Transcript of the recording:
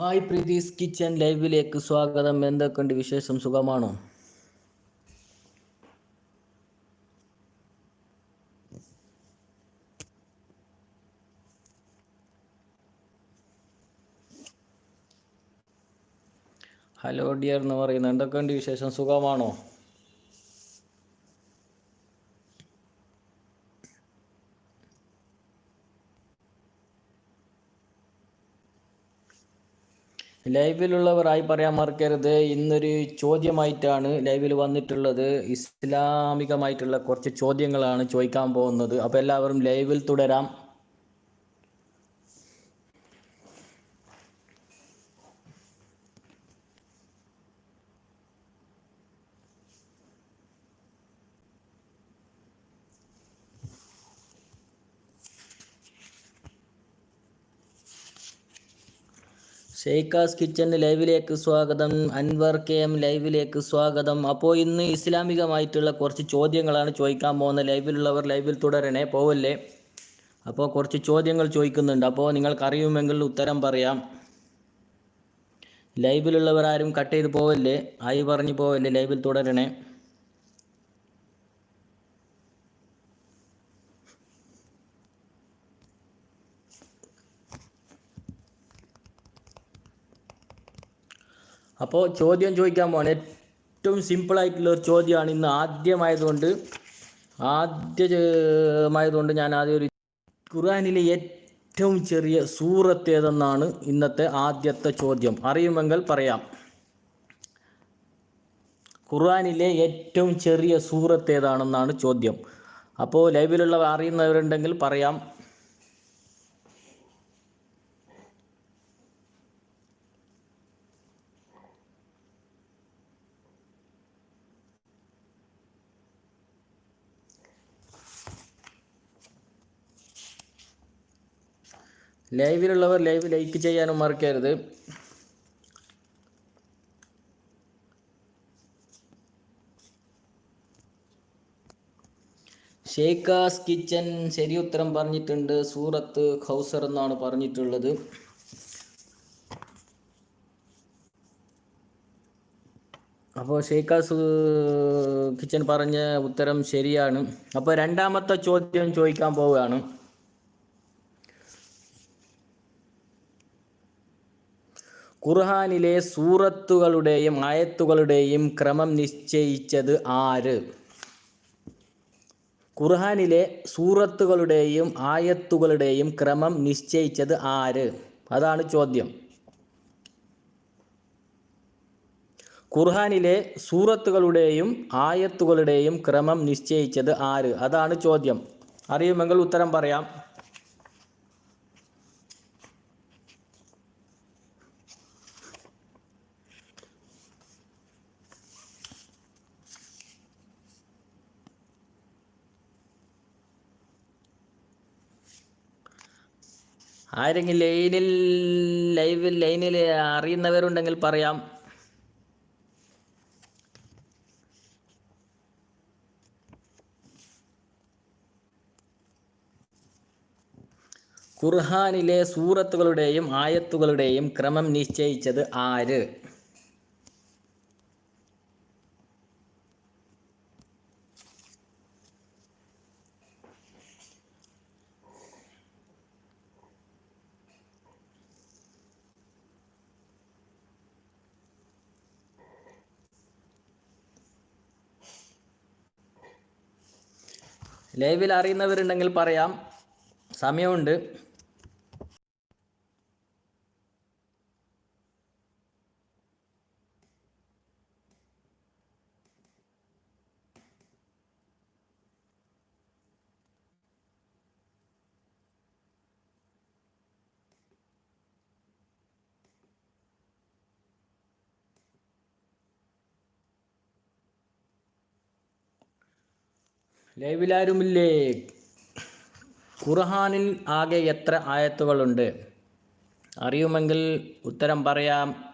Hi Preethi's kitchen ലൈവിലേക്ക് സ്വാഗതം. എന്തൊക്കെയുണ്ട് വിശേഷം? സുഖമാണോ? ഹലോ ഡിയർ എന്ന് പറയുന്നത് എന്തൊക്കെയുണ്ട് വിശേഷം? സുഖമാണോ? ലൈവിലുള്ളവരായി പറയാൻ മറക്കരുത്. ഇന്നൊരു ചോദ്യമായിട്ടാണ് ലൈവിൽ വന്നിട്ടുള്ളത്. ഇസ്ലാമികമായിട്ടുള്ള കുറച്ച് ചോദ്യങ്ങളാണ് ചോദിക്കാൻ പോകുന്നത്. അപ്പോൾ എല്ലാവരും ലൈവിൽ തുടരാം. ഷെയ്ക്കാസ് കിച്ചൻ ലൈവിലേക്ക് സ്വാഗതം. അൻവർ കെ എം ലൈവിലേക്ക് സ്വാഗതം. അപ്പോൾ ഇന്ന് ഇസ്ലാമികമായിട്ടുള്ള കുറച്ച് ചോദ്യങ്ങളാണ് ചോദിക്കാൻ പോകുന്നത്. ലൈവിലുള്ളവർ ലൈവിൽ തുടരണേ പോവല്ലേ? അപ്പോൾ കുറച്ച് ചോദ്യങ്ങൾ ചോദിക്കുന്നുണ്ട്. അപ്പോൾ നിങ്ങൾക്കറിയുമെങ്കിൽ ഉത്തരം പറയാം. ലൈവിലുള്ളവർ ആരും കട്ട് ചെയ്ത് പോവല്ലേ? ആയി പറഞ്ഞു പോവല്ലേ? ലൈവിൽ തുടരണേ. അപ്പോൾ ചോദ്യം ചോദിക്കാൻ പോകണം ഏറ്റവും സിമ്പിളായിട്ടുള്ള ഒരു ചോദ്യമാണ് ഇന്ന് ആദ്യമായതുകൊണ്ട് ആദ്യമായതുകൊണ്ട് ഞാൻ ആദ്യം ഒരു ഖുർആനിലെ ഏറ്റവും ചെറിയ സൂറത്ത് ഏതെന്നാണ് ഇന്നത്തെ ആദ്യത്തെ ചോദ്യം. അറിയുമെങ്കിൽ പറയാം. ഖുർആനിലെ ഏറ്റവും ചെറിയ സൂറത്ത് ഏതാണെന്നാണ് ചോദ്യം. അപ്പോൾ ലൈബിലുള്ളവർ അറിയുന്നവരുണ്ടെങ്കിൽ പറയാം. ലൈവിലുള്ളവർ ലൈവ് ലൈക്ക് ചെയ്യാനും മറക്കരുത്. ഷേക്കാസ് കിച്ചൻ ശരി ഉത്തരം പറഞ്ഞിട്ടുണ്ട്. സൂറത്ത് ഖൗസർ എന്നാണ് പറഞ്ഞിട്ടുള്ളത്. അപ്പോൾ ഷേക്കാസ് കിച്ചൻ പറഞ്ഞ ഉത്തരം ശരിയാണ്. അപ്പോൾ രണ്ടാമത്തെ ചോദ്യം ചോദിക്കാൻ പോവുകയാണ്. ഖുർഹാനിലെ സൂറത്തുകളുടെയും ആയത്തുകളുടെയും ക്രമം നിശ്ചയിച്ചത് ആര്? ഖുർഹാനിലെ സൂറത്തുകളുടെയും ആയത്തുകളുടെയും ക്രമം നിശ്ചയിച്ചത് ആര്? അതാണ് ചോദ്യം. ഖുർഹാനിലെ സൂറത്തുകളുടെയും ആയത്തുകളുടെയും ക്രമം നിശ്ചയിച്ചത് ആര്? അതാണ് ചോദ്യം. അറിയുമെങ്കിൽ ഉത്തരം പറയാം. ആരെങ്കിലും ലൈനിൽ ലൈവ് ലൈനിൽ അറിയുന്നവരുണ്ടെങ്കിൽ പറയാം. ഖുർഹാനിലെ സൂറത്തുകളുടെയും ആയത്തുകളുടെയും ക്രമം നിശ്ചയിച്ചത് ആര്? ലൈവിൽ അറിയുന്നവരുണ്ടെങ്കിൽ പറയാം. സമയമുണ്ട്. ലൈവിലാരുമില്ലേ? ഖുർഹാനിൽ ആകെ എത്ര ആയത്തുകളുണ്ട്? അറിയുമെങ്കിൽ ഉത്തരം പറയാം.